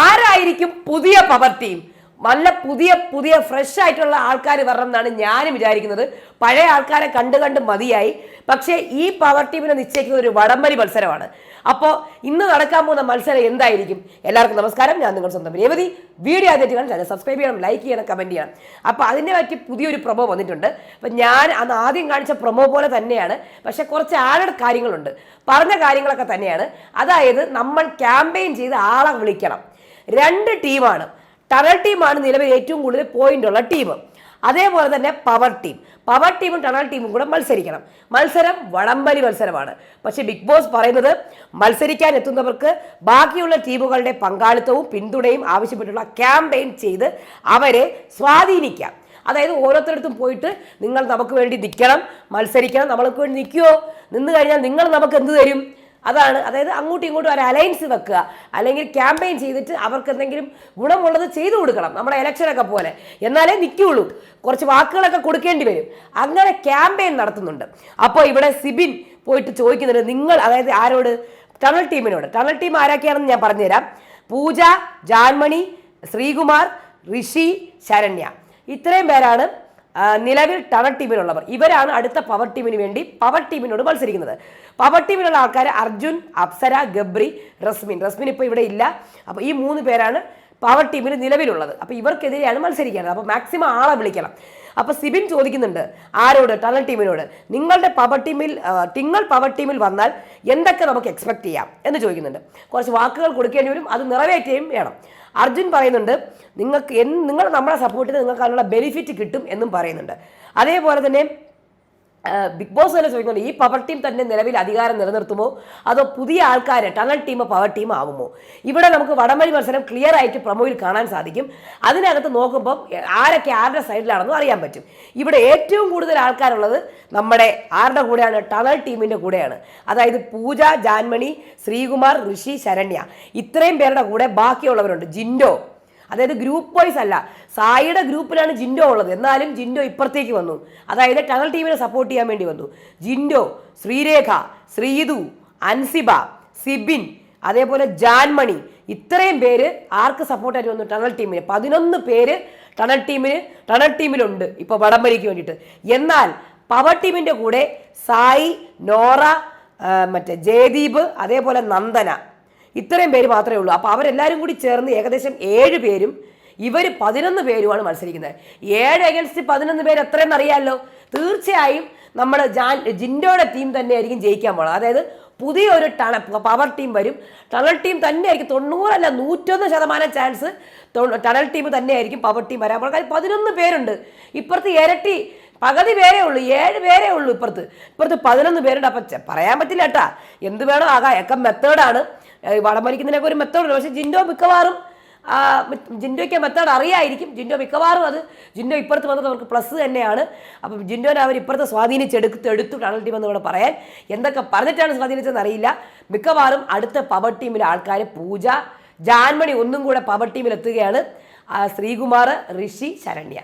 ആരായിരിക്കും പുതിയ power team? നല്ല പുതിയ പുതിയ ഫ്രഷ് ആയിട്ടുള്ള ആൾക്കാർ വരണം എന്നാണ് ഞാനും വിചാരിക്കുന്നത്. പഴയ ആൾക്കാരെ കണ്ട് കണ്ട് മതിയായി. പക്ഷേ ഈ പവർ ടീമിനെ നിശ്ചയിക്കുന്ന ഒരു വടംവലി മത്സരമാണ്. അപ്പോൾ ഇന്ന് നടക്കാൻ പോകുന്ന മത്സരം എന്തായിരിക്കും? എല്ലാവർക്കും നമസ്കാരം. ഞാൻ നിങ്ങൾ സ്വന്തം രേവതി. വീഡിയോ ആദ്യമായിട്ട് ചാനൽ സബ്സ്ക്രൈബ് ചെയ്യണം ലൈക്ക് ചെയ്യണം കമന്റ് ചെയ്യണം. അപ്പോൾ അതിനെ പറ്റി പുതിയൊരു പ്രൊമോ വന്നിട്ടുണ്ട്. അപ്പം ഞാൻ അന്ന് ആദ്യം കാണിച്ച പ്രൊമോ പോലെ തന്നെയാണ്. പക്ഷേ കുറച്ച് ആളുടെ കാര്യങ്ങളുണ്ട്. പറഞ്ഞ കാര്യങ്ങളൊക്കെ തന്നെയാണ്. അതായത് നമ്മൾ ക്യാമ്പയിൻ ചെയ്ത് ആളെ വിളിക്കണം. രണ്ട് ടീമാണ്. ടണൽ ടീമാണ് നിലവിൽ ഏറ്റവും കൂടുതൽ പോയിന്റ് ഉള്ള ടീം അതേപോലെ തന്നെ പവർ ടീം പവർ ടീമും ടണൽ ടീമും കൂടെ മത്സരിക്കണം. മത്സരം വടംവലി മത്സരമാണ്. പക്ഷേ ബിഗ് ബോസ് പറയുന്നത് മത്സരിക്കാൻ എത്തുന്നവർക്ക് ബാക്കിയുള്ള ടീമുകളുടെ പങ്കാളിത്തവും പിന്തുണയും ആവശ്യപ്പെട്ടുള്ള ക്യാമ്പയിൻ ചെയ്ത് അവരെ സ്വാധീനിക്കാം. അതായത് ഓരോരുത്തരടുത്തും പോയിട്ട് നിങ്ങൾ നമുക്ക് വേണ്ടി നിൽക്കണം മത്സരിക്കണം നമ്മൾക്ക് വേണ്ടി നിൽക്കുമോ നിന്ന് കഴിഞ്ഞാൽ നിങ്ങൾ നമുക്ക് എന്ത് തരും? അതാണ്. അതായത് അങ്ങോട്ടും ഇങ്ങോട്ടും ഒരു അലയൻസ് വെക്കുക. അല്ലെങ്കിൽ ക്യാമ്പയിൻ ചെയ്തിട്ട് അവർക്ക് എന്തെങ്കിലും ഗുണമുള്ളത് ചെയ്തു കൊടുക്കണം. നമ്മുടെ ഇലക്ഷനൊക്കെ പോലെ. എന്നാലേ നിൽക്കുകയുള്ളൂ. കുറച്ച് വാക്കുകളൊക്കെ കൊടുക്കേണ്ടി വരും. അങ്ങനെ ക്യാമ്പയിൻ നടത്തുന്നുണ്ട്. അപ്പോൾ ഇവിടെ സിബിൻ പോയിട്ട് ചോദിക്കുന്നുണ്ട് നിങ്ങൾ അതായത് ആരോട്? ടണൽ ടീമിനോട്. ടണൽ ടീം ആരൊക്കെയാണെന്ന് ഞാൻ പറഞ്ഞുതരാം. പൂജ ജാൻമണി ശ്രീകുമാർ ഋഷി ശരണ്യ. ഇത്രയും പേരാണ് നിലവിൽ ടവർ ടീമിലുള്ളവർ. ഇവരാണ് അടുത്ത പവർ ടീമിന് വേണ്ടി പവർ ടീമിനോട് മത്സരിക്കുന്നത്. പവർ ടീമിലുള്ള ആൾക്കാർ അർജുൻ അപ്സര ഗബ്രി റസ്മിൻ. റസ്മിൻ ഇപ്പോൾ ഇവിടെ ഇല്ല. അപ്പോൾ ഈ മൂന്ന് പേരാണ് പവർ ടീമിൽ നിലവിലുള്ളത്. അപ്പോൾ ഇവർക്കെതിരെയാണ് മത്സരിക്കേണ്ടത്. അപ്പോൾ മാക്സിമം ആളെ വിളിക്കണം. അപ്പോൾ സിബിൻ ചോദിക്കുന്നുണ്ട് ആരോട്? ടണൽ ടീമിനോട്. നിങ്ങളുടെ പവർ ടീമിൽ നിങ്ങൾ പവർ ടീമിൽ വന്നാൽ എന്തൊക്കെ നമുക്ക് എക്സ്പെക്ട് ചെയ്യാം? എന്ന് ചോദിക്കുന്നുണ്ട്. കുറച്ച് വാക്കുകൾ കൊടുക്കേണ്ടി വരും. അത് നിറവേറ്റുകയും വേണം. അർജുൻ പറയുന്നുണ്ട് നിങ്ങൾക്ക് നിങ്ങൾ നമ്മളെ സപ്പോർട്ടിന് നിങ്ങൾക്ക് അതിനുള്ള ബെനിഫിറ്റ് കിട്ടും എന്നും പറയുന്നുണ്ട്. അതേപോലെ തന്നെ ബിഗ് ബോസ് തന്നെ ചോദിക്കുന്നുണ്ട് ഈ പവർ ടീം തന്നെ നിലവിൽ അധികാരം നിലനിർത്തുമോ? അതോ പുതിയ ആൾക്കാർ ടണൽ ടീം പവർ ടീം ആവുമോ? ഇവിടെ നമുക്ക് വടംവലി മത്സരം ക്ലിയർ ആയിട്ട് പ്രൊമോയിൽ കാണാൻ സാധിക്കും. അതിനകത്ത് നോക്കുമ്പോൾ ആരൊക്കെ ആരുടെ സൈഡിലാണെന്നും അറിയാൻ പറ്റും. ഇവിടെ ഏറ്റവും കൂടുതൽ ആൾക്കാരുള്ളത് നമ്മുടെ ആരുടെ കൂടെയാണ്? ടണൽ ടീമിന്റെ കൂടെയാണ്. അതായത് പൂജ ജാൻമണി ശ്രീകുമാർ ഋഷി ശരണ്യ. ഇത്രയും പേരുടെ കൂടെ ബാക്കിയുള്ളവരുണ്ട്. ജിൻഡോ അതായത് ഗ്രൂപ്പ് വൈസ് അല്ല. സായിയുടെ ഗ്രൂപ്പിലാണ് ജിൻഡോ ഉള്ളത്. എന്നാലും ജിൻഡോ ഇപ്പുറത്തേക്ക് വന്നു. അതായത് ടണൽ ടീമിനെ സപ്പോർട്ട് ചെയ്യാൻ വേണ്ടി വന്നു. ജിൻഡോ ശ്രീരേഖ ശ്രീതു അൻസിബ സിബിൻ അതേപോലെ ജാൻമണി ഇത്രയും പേര് ആർക്ക് സപ്പോർട്ടായിട്ട് വന്നു ടണൽ ടീമിന് പതിനൊന്ന് പേര് ടണൽ ടീമിന് ടണൽ ടീമിലുണ്ട് ഇപ്പോൾ വടംവലിക്ക് വേണ്ടിയിട്ട്. എന്നാൽ പവർ ടീമിന്റെ കൂടെ സായി നോറ മറ്റേ ജയദീപ് അതേപോലെ നന്ദന ഇത്രയും പേര് മാത്രമേ ഉള്ളൂ. അപ്പോൾ അവരെല്ലാവരും കൂടി ചേർന്ന് ഏകദേശം ഏഴ് പേരും ഇവർ പതിനൊന്ന് പേരുമാണ് മത്സരിക്കുന്നത്. ഏഴ് അഗൻസ്റ്റ് പതിനൊന്ന് പേര് എത്രയെന്ന് അറിയാമല്ലോ തീർച്ചയായും നമ്മൾ ജാൻ ജിൻഡോയുടെ ടീം തന്നെയായിരിക്കും ജയിക്കാൻ പോകുന്നത് അതായത് പുതിയൊരു ടണ പവർ ടീം വരും. ടണൽ ടീം തന്നെയായിരിക്കും തൊണ്ണൂറല്ല നൂറ്റൊന്ന് ശതമാനം ചാൻസ് ടണൽ ടീം തന്നെയായിരിക്കും പവർ ടീം വരാൻ പോകുന്നത് കാര്യം പതിനൊന്ന് പേരുണ്ട്. ഇപ്പുറത്ത് ഇരട്ടി പകുതി പേരേ ഉള്ളൂ ഏഴ് പേരേ ഉള്ളൂ ഇപ്പുറത്ത്. ഇപ്പുറത്ത് പതിനൊന്ന് പേരുണ്ട്. അപ്പം പറയാൻ പറ്റില്ല കേട്ടാ. എന്ത് വേണോ ആകാം. ഒക്കെ മെത്തേഡാണ് വടം വലിക്കുന്നതിനൊക്കെ ഒരു മെത്തേഡുണ്ട് പക്ഷേ ജിൻഡോ മിക്കവാറും ജിൻഡോയ്ക്ക് മെത്തേഡ് അറിയായിരിക്കും. ജിൻഡോ മിക്കവാറും അത് ജിൻഡോ ഇപ്പുറത്ത് വന്നത് അവർക്ക് പ്ലസ് തന്നെയാണ്. അപ്പം ജിൻഡോനെ അവർ ഇപ്പുറത്തെ സ്വാധീനിച്ചെടുത്ത് എടുത്തു ടണൽ ടീം എന്ന് ഇവിടെ പറയാൻ. എന്തൊക്കെ പറഞ്ഞിട്ടാണ് സ്വാധീനിച്ചതെന്ന് അറിയില്ല. മിക്കവാറും അടുത്ത പവർ ടീമിലെ ആൾക്കാർ പൂജ ജാൻമണി ഒന്നും കൂടെ പവർ ടീമിൽ എത്തുകയാണ്. ശ്രീകുമാർ ഋഷി ശരണ്യ.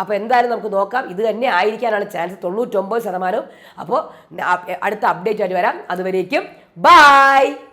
അപ്പോൾ എന്തായാലും നമുക്ക് നോക്കാം. ഇത് തന്നെ ആയിരിക്കാനാണ് ചാൻസ് തൊണ്ണൂറ്റൊമ്പത് ശതമാനവും. അപ്പോൾ അടുത്ത അപ്ഡേറ്റ് ആയിട്ട് വരാം. അതുവരേക്കും ബായ്